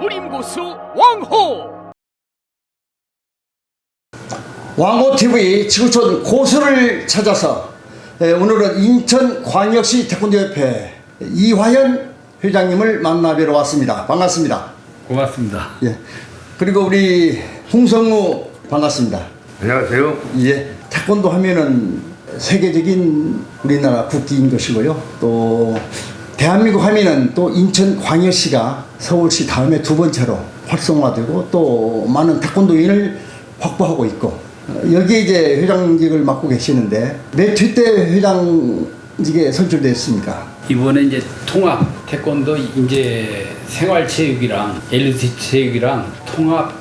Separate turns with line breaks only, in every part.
무림고수 왕호
왕호TV 지구촌 고수를 찾아서 예, 오늘은 인천광역시 태권도협회 이화연 회장님을 만나뵈러 왔습니다. 반갑습니다.
고맙습니다.
예. 그리고 우리 홍성우 반갑습니다.
안녕하세요.
예. 태권도 하면은 세계적인 우리나라 국기인 것이고요. 또 대한민국 하면은 또 인천 광역시가 서울시 다음에 두 번째로 활성화되고 또 많은 태권도인을 확보하고 있고 어, 여기에 이제 회장직을 맡고 계시는데 몇회 때 회장직에 선출됐습니까?
이번에 이제 통합 태권도 이제 생활체육이랑 엘리트 체육이랑 통합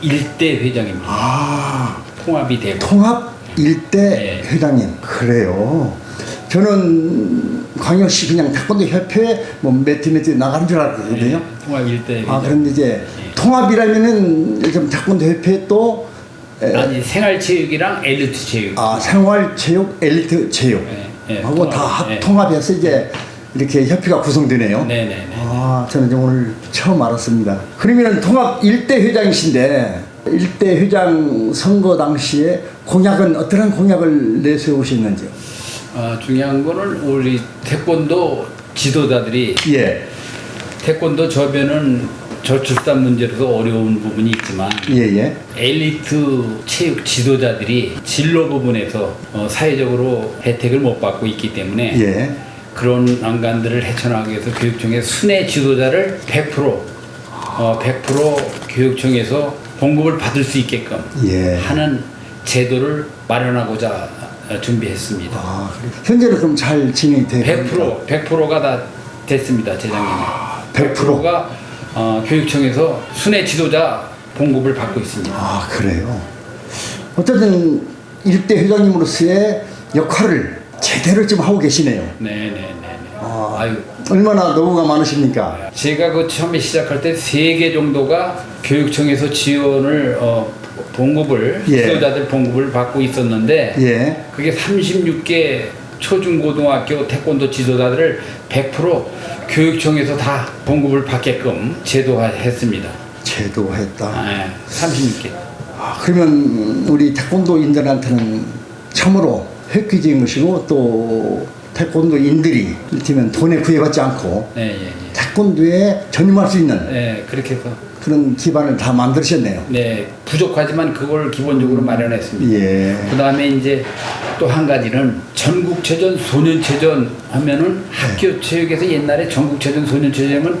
일대 회장입니다.
아
통합이 되고
통합 일대
네.
회장님 그래요. 저는 광역시 그냥 태권도 협회 뭐몇팀몇팀 나가는 줄 알았거든요.
네, 통합 일대.
아 그런데 이제 통합이라면은 요즘 태권도 협회 또 에,
아니 생활체육이랑 엘리트 체육.
아 생활체육 엘리트 체육
네, 네,
하고 다 합,
네.
통합해서 이제 이렇게 협회가 구성되네요.
네네네.
아, 저는 오늘 처음 알았습니다. 그러면은 통합 일대 회장이신데 일대 회장 선거 당시에 공약은 어떠한 공약을 내세우셨는지요?
아, 중요한 거는 우리 태권도 지도자들이
예,
태권도 저변은 저출산 문제로도 어려운 부분이 있지만
예, 예.
엘리트 체육 지도자들이 진로 부분에서 어, 사회적으로 혜택을 못 받고 있기 때문에
예.
그런 난간들을 헤쳐나가기 위해서 교육청에 순회 지도자를 100% 어, 100% 교육청에서 봉급을 받을 수 있게끔
예.
하는 제도를 마련하고자 어, 준비했습니다.
아, 그래. 현재는 그럼 잘 되고
100% 100%가 다 됐습니다 재작년에.
100%?
100%가 어, 교육청에서 순회 지도자 봉급을 받고 있습니다.
아, 그래요. 어쨌든 일대 회장님으로서의 역할을 제대로 좀 하고 계시네요.
네네네.
아.
아유
얼마나 노고가 많으십니까?
제가 그 처음에 시작할 때 세 개 정도가 교육청에서 지원을 어, 봉급을
예.
지도자들 봉급을 받고 있었는데
예.
그게 36개 초중고등학교 태권도 지도자들을 100% 교육청에서 다 봉급을 받게끔 제도화했습니다.
제도했다.
아, 36개.
아, 그러면 우리 태권도인들한테는 참으로 획기적인 것이고 또 태권도인들이 이를테면 돈에 구애받지 않고
네, 예, 예.
태권도에 전념할 수 있는
네, 그렇게 해서
그런 기반을 다 만드셨네요.
네 부족하지만 그걸 기본적으로 마련했습니다.
예.
그 다음에 이제 또 한 가지는 전국체전, 소년체전 하면은 학교 체육에서 옛날에 전국체전, 소년체전은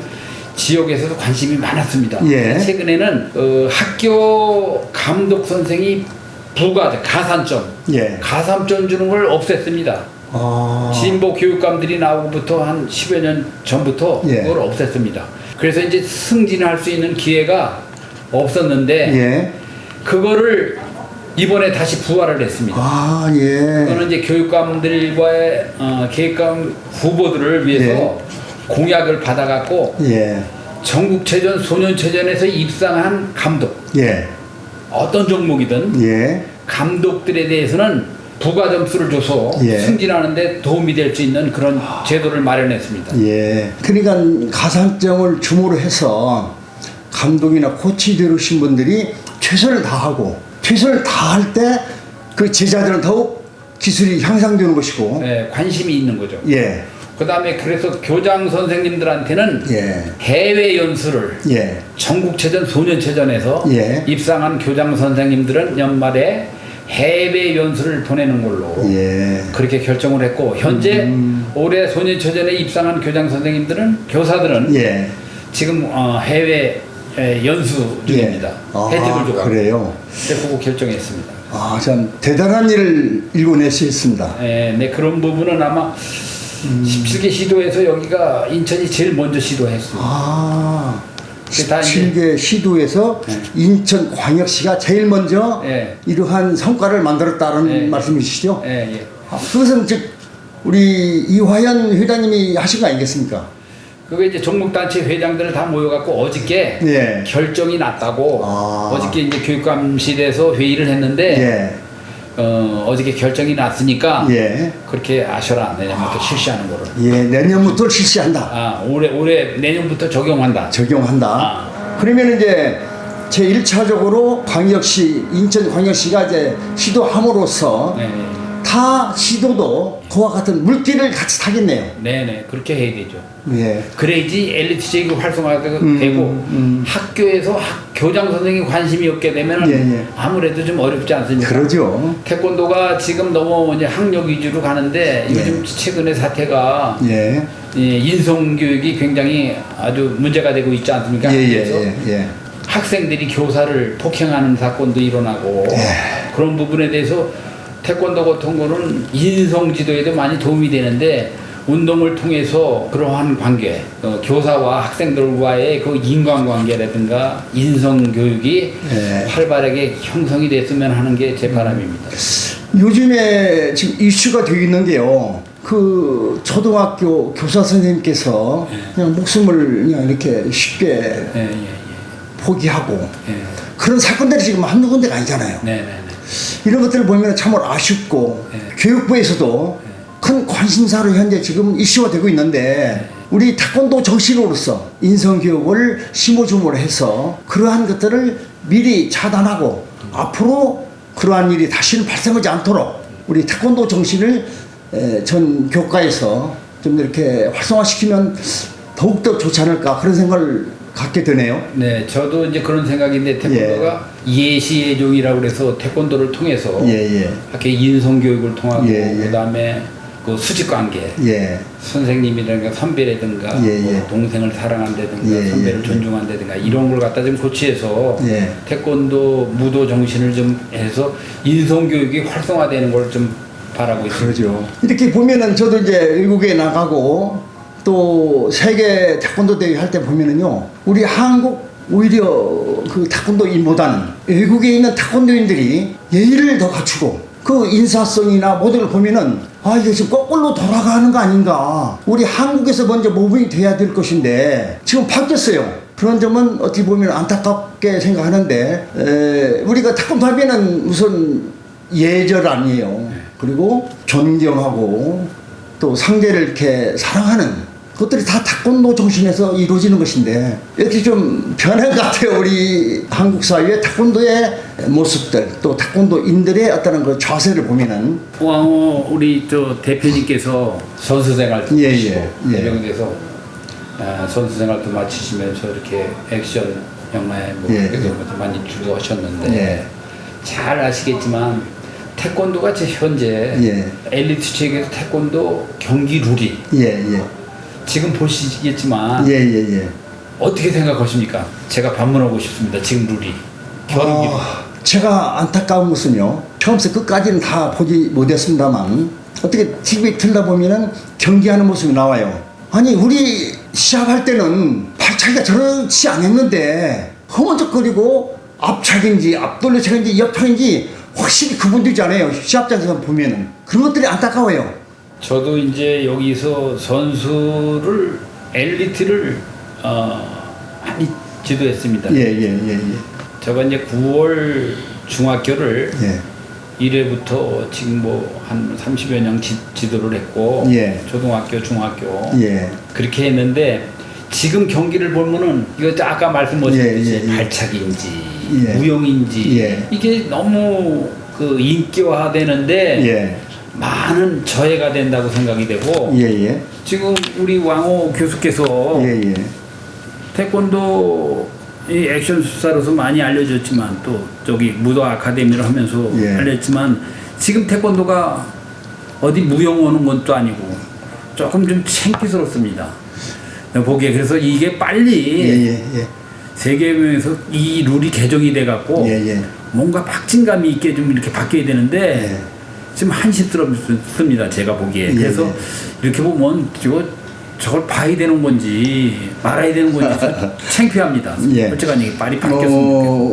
지역에서도 관심이 많았습니다.
예.
최근에는 어, 학교 감독 선생이 부가 가산점,
예.
가산점 주는 걸 없앴습니다.
아.
진보 교육감들이 나오고부터 한 10여 년 전부터
예.
그걸 없앴습니다. 그래서 이제 승진할 수 있는 기회가 없었는데
예.
그거를 이번에 다시 부활을 했습니다.
아, 예.
그거는 이제 교육감들과의 어, 계획감 후보들을 위해서
예.
공약을 받아갖고
예.
전국체전, 소년체전에서 입상한 감독
예.
어떤 종목이든
예.
감독들에 대해서는 부가 점수를 줘서
예.
승진하는데 도움이 될 수 있는 그런 제도를 마련했습니다.
예. 그러니까 가산점을 주모로 해서 감독이나 코치 되신 분들이 최선을 다하고 최선을 다할 때 그 제자들은 더욱 기술이 향상되는 것이고
네, 관심이 있는 거죠.
예.
그 다음에 그래서 교장 선생님들한테는
예.
해외 연수를
예.
전국체전, 소년체전에서
예.
입상한 교장 선생님들은 연말에 해외 연수를 보내는 걸로
예.
그렇게 결정을 했고 현재
음.
올해 소년체전에 입상한 교장 선생님들은 교사들은
예.
지금 어, 해외 에, 연수 중입니다.
아,
혜택을 주고
그래요.
네, 그거 결정했습니다.
아, 참 대단한 일을 일궈내셨습니다.
네, 네 그런 부분은 아마
음.
17개 시도에서 여기가 인천이 제일 먼저 시도했습니다.
아.
그게 다 이제-
17개 시도에서
네.
인천 광역시가 제일 먼저
네.
이러한 성과를 만들었다는
네.
말씀이시죠?
예, 예.
아, 그것은 즉 우리 이화연 회장님이 하신 거 아니겠습니까?
그거 이제 종목단체 회장들을 다 모여갖고 어저께
예.
결정이 났다고
아.
어저께 이제 교육감실에서 회의를 했는데
예.
어, 어저께 결정이 났으니까
예.
그렇게 아셔라 내년부터 실시하는 거를.
예, 내년부터 실시한다.
아 올해 올해 내년부터 적용한다.
적용한다.
아.
그러면 이제 제 1차적으로 광역시 인천 광역시가 이제 시도함으로써
네,
타 시도도 그와 같은 물길을 같이 타겠네요.
네, 네 그렇게 해야 되죠.
예.
그래야지 엘리트 제익이 활성화가 되고
음.
학교에서 학- 교장 선생님 관심이 없게 되면
예, 예.
아무래도 좀 어렵지 않습니까?
그러죠.
태권도가 지금 너무 이제 학력 위주로 가는데
예.
요즘 최근에 사태가
예.
이 인성 교육이 굉장히 아주 문제가 되고 있지 않습니까?
예, 예,
그래서
예, 예.
학생들이 교사를 폭행하는 사건도 일어나고
예.
그런 부분에 대해서 태권도 같은 거는 인성 지도에도 많이 도움이 되는데 운동을 통해서 그러한 관계, 어, 교사와 학생들과의 그 인간관계라든가 인성 교육이
예. 음.
활발하게 형성이 됐으면 하는 게 제 바람입니다.
요즘에 지금 이슈가 되고 있는 게요. 그 초등학교 교사 선생님께서 그냥 목숨을 그냥 이렇게 쉽게
예, 예,
포기하고
예. 예.
그런 사건들이 지금 한두 군데가 아니잖아요.
네, 네, 네.
이런 것들을 보면 참으로 아쉽고
네.
교육부에서도 큰 관심사로 현재 지금 이슈가 되고 있는데 우리 태권도 정신으로서 인성교육을 심오줌으로 해서 그러한 것들을 미리 차단하고 앞으로 그러한 일이 다시는 발생하지 않도록 우리 태권도 정신을 에, 전 교과에서 좀 이렇게 활성화시키면 더욱더 좋지 않을까 그런 생각을 갖게 되네요.
네, 저도 이제 그런 생각인데 태권도가 예시예종이라고 그래서 태권도를 통해서
예, 예.
학교 인성 교육을 통하고
예, 예.
그다음에 그 수직 관계
예.
선생님이라든가 선배라든가
예, 예.
뭐 동생을 사랑한다든가
예,
선배를
예.
존중한다든가 이런 걸 갖다 좀 고치해서
예.
태권도 무도 정신을 좀 해서 인성 교육이 활성화되는 걸 좀 바라고 있습니다.
그러죠. 이렇게 보면은 저도 이제 외국에 나가고 또 세계 태권도 대회 할 때 보면은요, 우리 한국 오히려 그 태권도인보다는 외국에 있는 태권도인들이 예의를 더 갖추고 그 인사성이나 걸 보면은 아 이게 지금 거꾸로 돌아가는 거 아닌가 우리 한국에서 먼저 모범이 돼야 될 것인데 지금 바뀌었어요 그런 점은 어떻게 보면 안타깝게 생각하는데 에, 우리가 태권도 하면은 우선 예절 아니에요. 그리고 존경하고 또 상대를 이렇게 사랑하는 그것들이 다 태권도 정신에서 이루어지는 것인데 이렇게 좀 변한 것 같아요. 우리 한국 사회의 태권도의 모습들 또 태권도인들의 어떤 그 자세를 보면은
왕호 우리 저 대표님께서 선수 생활도
예,
하시고
예, 예.
해병대에서 아, 선수 생활도 마치시면서 이렇게 액션 영화에 뭐
예,
그래도
예.
많이 주도하셨는데
예.
잘 아시겠지만 태권도가 제 현재
예.
엘리트 체육에서 태권도 경기 룰이
예 예
지금 보시겠지만
예예 예.
어떻게 생각하십니까? 제가 방문하고 싶습니다. 지금 룰이 겨루기
아, 제가 안타까운 것은요. 처음부터 끝까지는 다 보지 못했습니다만 어떻게 TV에 틀다 보면은 경기하는 모습이 나와요. 아니 우리 시합할 때는 발차기가 저렇지 않았는데 허문적거리고 앞차기인지 앞돌려차기인지 옆차기인지 확실히 구분되잖아요. 시합장에서 보면은 그런 것들이 안타까워요.
저도 이제 여기서 선수를 엘리트를 어, 많이 지도했습니다.
예 예 예 예.
제가 이제 9월 중학교를
예.
1회부터 지금 뭐 한 30여 년 지, 지도를 했고
예.
초등학교, 중학교
예.
그렇게 했는데 지금 경기를 보면은 이거 아까 말씀드렸듯이
예, 예, 예.
발차기인지
예.
무용인지
예.
이게 너무 그 인기화되는데
예.
많은 저해가 된다고 생각이 되고
예예.
지금 우리 왕호 교수께서
예예.
태권도 이 액션 수사로서 많이 알려졌지만 또 저기 무도 아카데미를 하면서
예.
알렸지만 지금 태권도가 어디 무용 오는 것도 아니고 조금 좀 창피스럽습니다. 보기에 그래서 이게 빨리
예예 예.
세계에서 이 룰이 개정이 돼 갖고
예예.
뭔가 박진감이 있게 좀 이렇게 바뀌어야 되는데
예.
지금 한심스럽습니다. 제가 보기에
예,
그래서
예.
이렇게 보면 이거 저걸 봐야 되는 건지 말아야 되는 건지 좀 창피합니다.
예.
어쨌든 이게 말이 바뀌었으면 좋겠어요.
어,